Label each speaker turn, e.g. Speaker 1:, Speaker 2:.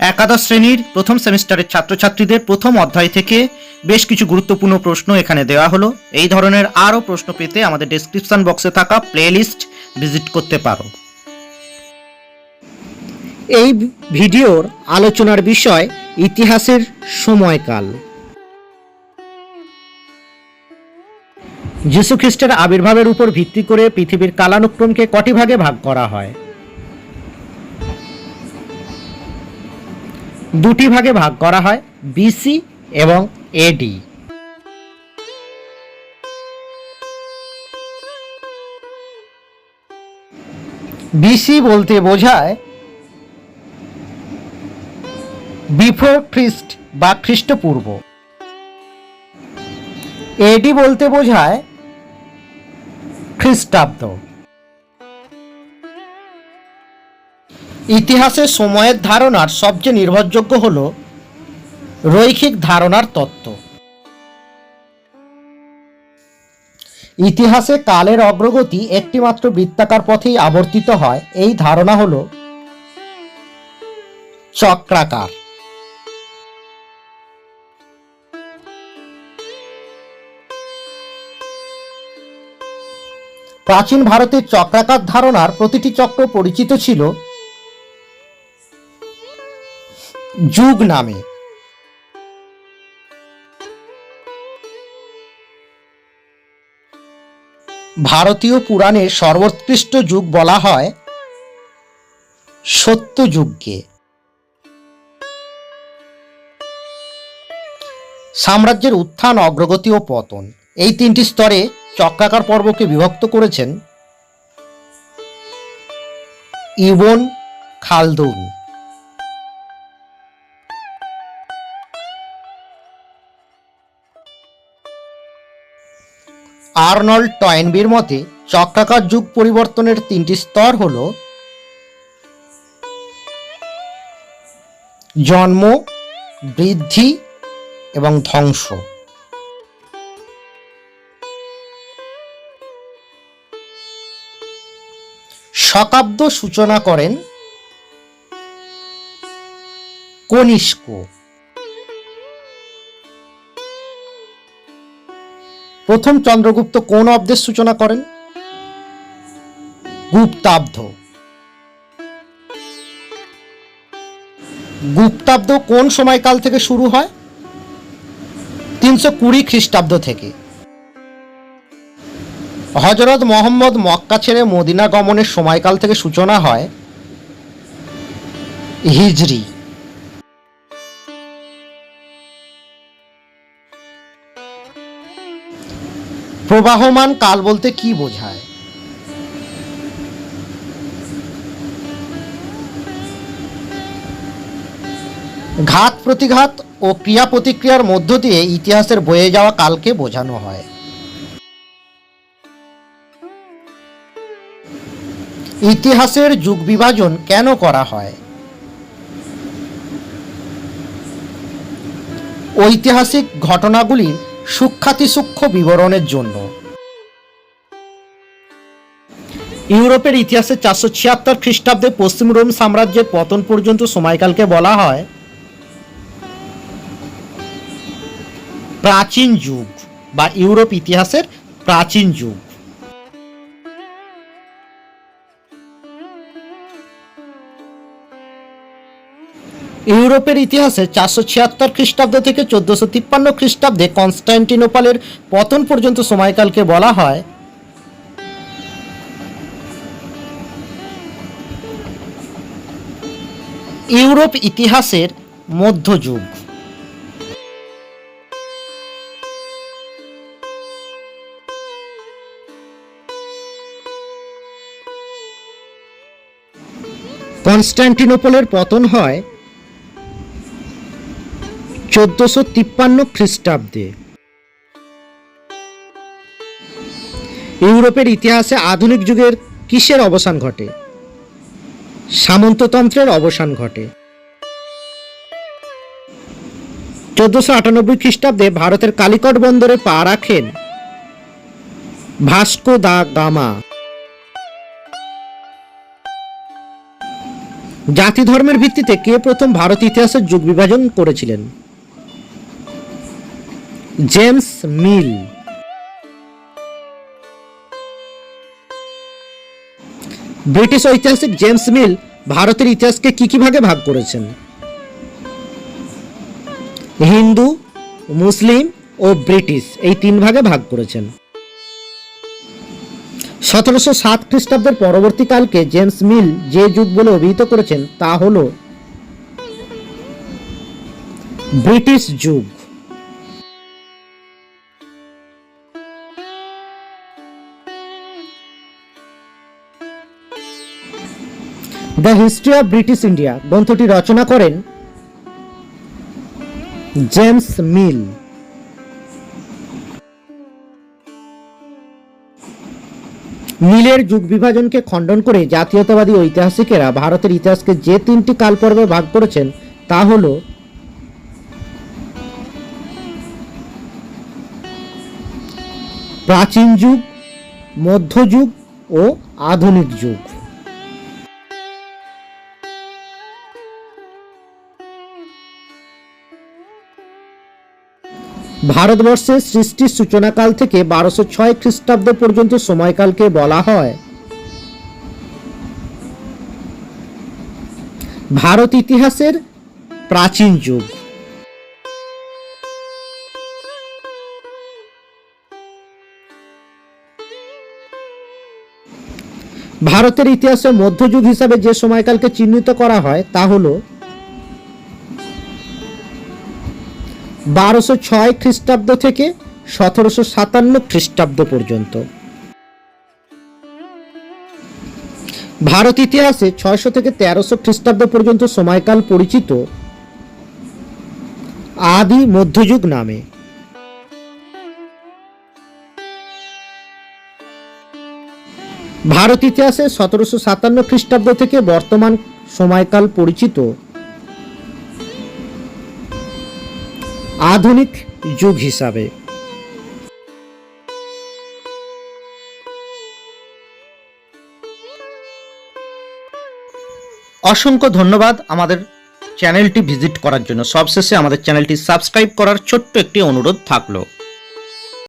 Speaker 1: একাদশ শ্রেণির প্রথম সেমিস্টারের ছাত্রছাত্রীদের প্রথম অধ্যায় থেকে বেশ কিছু গুরুত্বপূর্ণ প্রশ্ন এখানে দেওয়া হলো। এই ধরনের আরও প্রশ্ন পেতে আমাদের ডেসক্রিপশন বক্সে থাকা প্লেলিস্ট ভিজিট করতে পারো।
Speaker 2: এই ভিডিওর আলোচনার বিষয় ইতিহাসের সময়কাল। যীশুখ্রিস্টের আবির্ভাবের উপর ভিত্তি করে পৃথিবীর কালানুক্রমকে কটি ভাগে ভাগ করা হয়? দুটি ভাগে ভাগ করা হয় বিসি এবং এডি বিসি বলতে বোঝায় বিফোর খ্রিস্ট বা খ্রিস্টপূর্ব। এডি বলতে বোঝায় খ্রিস্টাব্দ। ইতিহাসে সময়ের ধারণার সবচেয়ে নির্ভরযোগ্য হল রৈখিক ধারণার তত্ত্ব। ইতিহাসে কালের অগ্রগতি একটিমাত্র বৃত্তাকার পথেই আবর্তিত হয়, এই ধারণা হল চক্রাকার। প্রাচীন ভারতের চক্রাকার ধারণার প্রতিটি চক্র পরিচিত ছিল। যুগ নামে। ভারতীয় পুরাণে সর্বোৎকৃষ্ট যুগ বলা হয় সত্যযুগকে সাম্রাজ্যের উত্থান, অগ্রগতি ও পতন এই তিনটি স্তরে চক্রাকার পর্বকে বিভক্ত করেছেন ইবন খালদুন। আর্নল্ড টয়েনবির মতে, চক্রাকার যুগ পরিবর্তনের তিনটি স্তর হল জন্ম, বৃদ্ধি এবং ধ্বংস। শকাব্দ সূচনা করেন কনিষ্ক। প্রথম চন্দ্রগুপ্ত কোন অব্দের সূচনা করেন? গুপ্তাব্দ। গুপ্তাব্দ কোন সময়কাল থেকে শুরু হয়? তিনশো কুড়ি খ্রিস্টাব্দ থেকে। হজরত মোহাম্মদ মক্কা ছেড়ে মদিনা গমনের সময়কাল থেকে সূচনা হয় হিজরি। প্রবাহমান কাল বলতে কি বোঝায়? ঘাত প্রতিঘাত ও ক্রিয়া প্রতিক্রিয়ার মধ্য দিয়ে ইতিহাসের বয়ে যাওয়া কালকে বোঝানো হয়। ইতিহাসের যুগ বিভাজন কেন করা হয়? ঐতিহাসিক ঘটনাগুলির সূক্ষ্মাতিসূক্ষ্ম বিবরণের জন্য। ইউরোপের ইতিহাসে চারশো ছিয়াত্তর খ্রিস্টাব্দে পশ্চিম রোম সাম্রাজ্যের পতন পর্যন্ত সময়কালকে বলা হয় প্রাচীন যুগ বা ইউরোপ ইতিহাসের প্রাচীন যুগ। ইউরোপের ইতিহাসে চারশো ছিয়াত্তর খ্রিস্টাব্দ থেকে চোদ্দশো তিপ্পান্ন খ্রিস্টাব্দে কনস্ট্যান্টিনোপলের পতন পর্যন্ত সময়কালকে বলা হয়। ইউরোপ ইতিহাসের মধ্যযুগ। কনস্ট্যান্টিনোপলের পতন হয় চোদ্দশো তিপ্পান্ন খ্রিস্টাব্দে। ইউরোপের ইতিহাসে আধুনিক যুগের কিসের অবসান ঘটে? সামন্ততন্ত্রের অবসান ঘটে। চোদ্দশো আটানব্বই খ্রিস্টাব্দে ভারতের কালিকট বন্দরে পা রাখেন ভাস্কো দা গামা। জাতি ধর্মের ভিত্তিতে কে প্রথম ভারত ইতিহাসের যুগ বিভাজন করেছিলেন? James Mill. ব্রিটিশ ঐতিহাসিক জেমস মিল ভারতের ইতিহাসকে কি কি ভাগে ভাগ করেছেন? হিন্দু, মুসলিম ও ব্রিটিশ এই তিন ভাগে ভাগ করেছেন। সতেরোশো সাত খ্রিস্টাব্দের পরবর্তীকালকে জেমস মিল যে যুগ বলে অভিহিত করেছেন তা হল ব্রিটিশ যুগ। The history of British India গ্রন্থটি রচনা করেন জেমস মিল। মিলের যুগ বিভাজনকে খণ্ডন করে জাতীয়তাবাদী ঐতিহাসিকেরা ভারতের ইতিহাসকে যে তিনটি কালপর্বে ভাগ করেছেন, তা হল প্রাচীন যুগ মধ্যযুগ ও আধুনিক যুগ। ভারতবর্ষের সৃষ্টির সূচনাকাল থেকে বারোশো ছয় খ্রিস্টাব্দ পর্যন্ত সময়কালকে বলা হয়। ভারত ইতিহাসের প্রাচীন যুগ। ভারতের ইতিহাসে মধ্যযুগ হিসাবে যে সময়কালকে চিহ্নিত করা হয় তা হলো বারোশো ছয় খ্রিস্টাব্দ থেকে সতেরোশো সাতান্ন খ্রিস্টাব্দ পর্যন্ত। ভারত ইতিহাসে ছয়শো থেকে তেরোশো খ্রিস্টাব্দ পর্যন্ত সময়কাল পরিচিত আদি মধ্যযুগ নামে। ভারত ইতিহাসে সতেরোশো সাতান্ন খ্রিস্টাব্দ থেকে বর্তমান সময়কাল পরিচিত আধুনিক যুগ হিসাবে।
Speaker 1: অসংখ্য ধন্যবাদ আমাদের চ্যানেলটি ভিজিট করার জন্য। সবশেষে আমাদের চ্যানেলটি সাবস্ক্রাইব করার ছোট্ট একটি অনুরোধ থাকল।